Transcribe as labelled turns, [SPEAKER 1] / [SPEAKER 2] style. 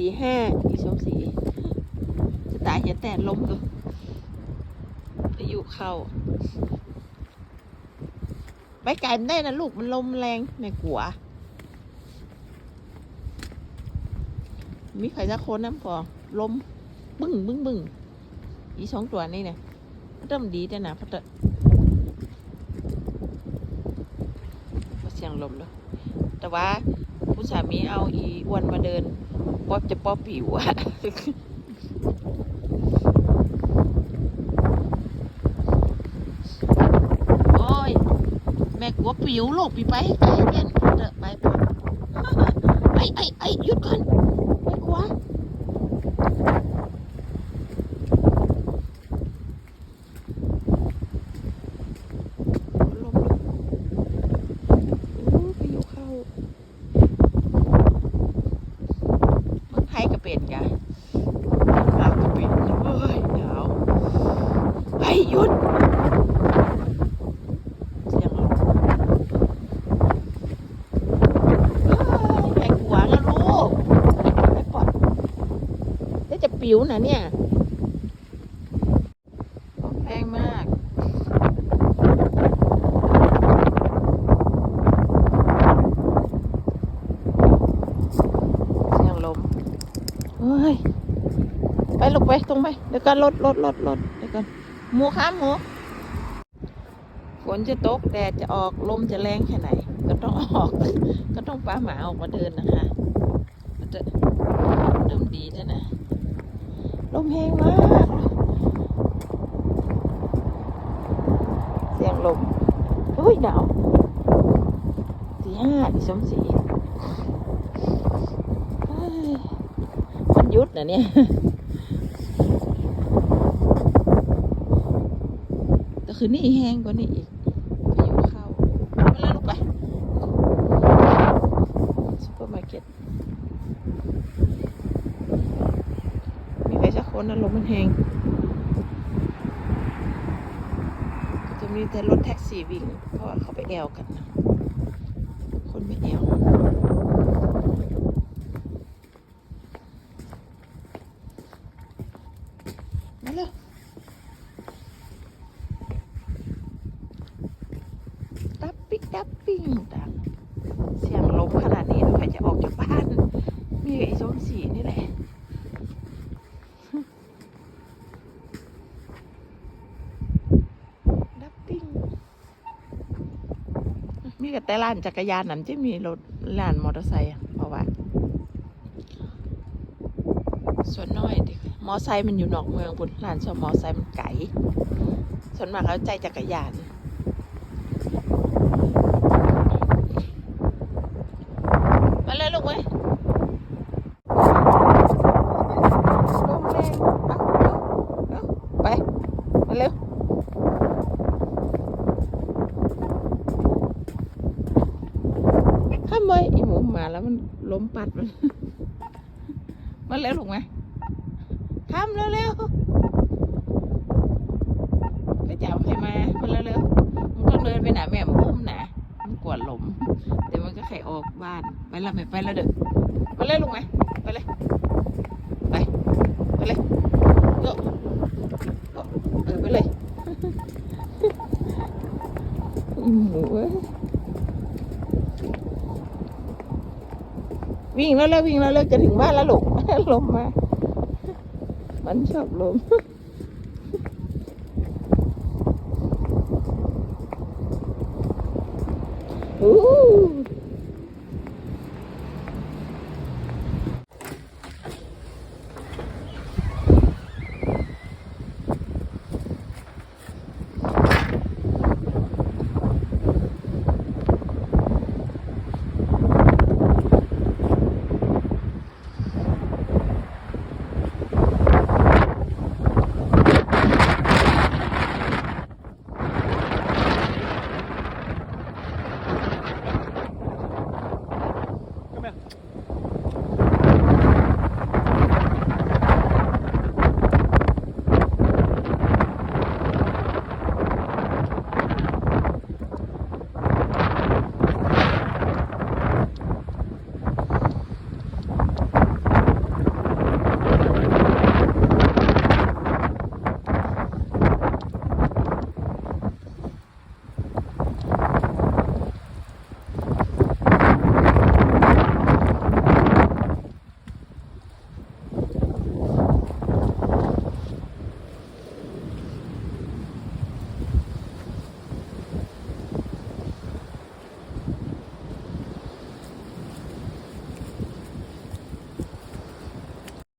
[SPEAKER 1] ตีห้าอีสมศรีจะตายเห็นแต่ลมดูพายุเข้า ไปไกลไม่ได้นะลูกมันลมแรงแม่กลัว มีใครสักคนน้ำพอลมบึ้งบึ้งบึ้งอีสองตัวนี่เนี่ยเริ่มดีแต่นะพราะแต่เพราะเสียงลมแล้วแต่ว่า ผู้สามีเอาอีอ้วนมาเดิน ป๊อบจะป๊อบผิวอะโอ้ย แม่กลัวผิวลูกปีไปให้ไปเด่นเถอะไปปะไอ้ไอ้ไอ้หยุดก่อนแม่กลัว ลมโอ้พายุเข้าเมือง ไทยก็เป็นกะหนาวก็เป็นเอ้ยหนาวเฮ้ยหยุดยังไงกวางก็รู้ไปก่อนจะจะปิ้วนะเนี่ยแพงมาก เสียงลม เฮ้ยไปลูกไปตรงไปเดี๋ยวกันรถรถรถรถเดี๋ยวกันหมูข้ามหมูฝนจะตกแดดจะออกลมจะแรงแค่ไหน ก็ต้องออก ก็ต้องป้าหมาออกมาเดินนะคะมันจะเริ่มดีแล้วนะลมแห้งมากเสียงลมเฮ้ยหนาวสีห้าดิสมสี ยวันหยุดนะเนี่ยแต่คืนนี้แห้งกว่านี้อีกพายุเข้าไปแล้วลูกไปซุปเปอร์มาร์เก็ตมีใครสักคนนะลมมันแห้งจะมีแต่รถแท็กซี่วิ่ง เพราะว่าเขาไปแอลกันนะคนไปแอล มาเร็วตับปิ๊กตับปิ้งดังเสียงลมขนาดนี้เราใครจะออกจากบ้าน มีไอ้ส้มสีนี่แหละดับปิ้งมีกับแต่ร้านจักรยานนั้นจะมีรถร้านมอเตอร์ไซค์อะเพราะว่าส่วนน้อย มอไซค์มันอยู่นอกเมืองพุ่นร้านซ่อมมอไซค์มันไกลส่วนมากเขาใจจักรยานมาเลยลูกเว้ยมแรงเอาเอาเอาไปมาเร็วข้ามอีหมูมาแล้วมันล้มปัดมันมาเร็วลูกไหม ทำเร็วๆไปจับใครมามาเร็วๆมึงต้องเดินไปหนาแม่มุมนะมันกวดลมเดี๋ยวมันก็ไขออกบ้านไปแล้วไม่ไปแล้วเด้อไปเลยลูกไหมไปเลยไปไปเลยโยกโยกเออไปเลยอีหมูเอ้ยวิ่งแล้วแล้ววิ่งแล้วแล้วจะถึงบ้านแล้วลูกลมมา มันชอบลมอู้